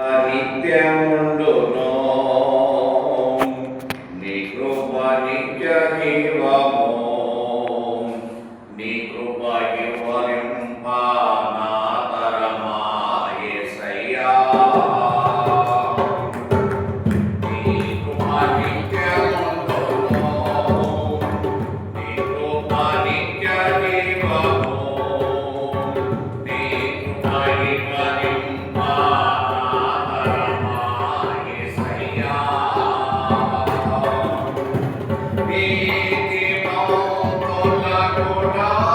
నిత్యముండును నీ కృప నిత్య జీవము నీ కృప Lord God.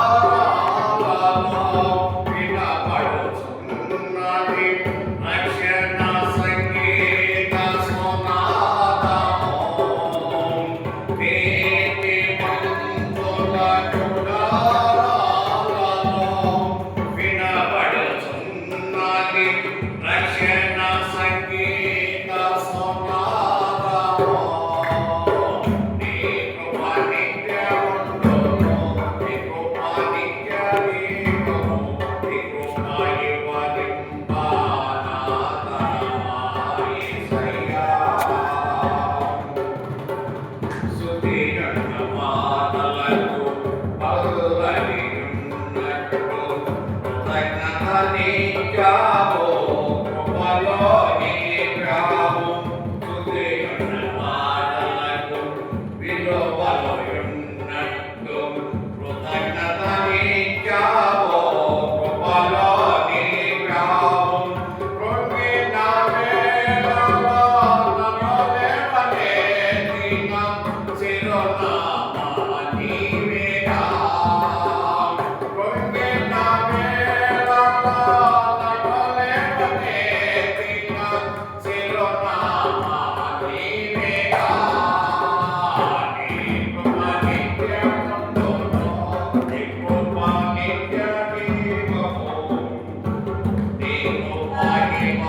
ficar.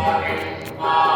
glory, glory.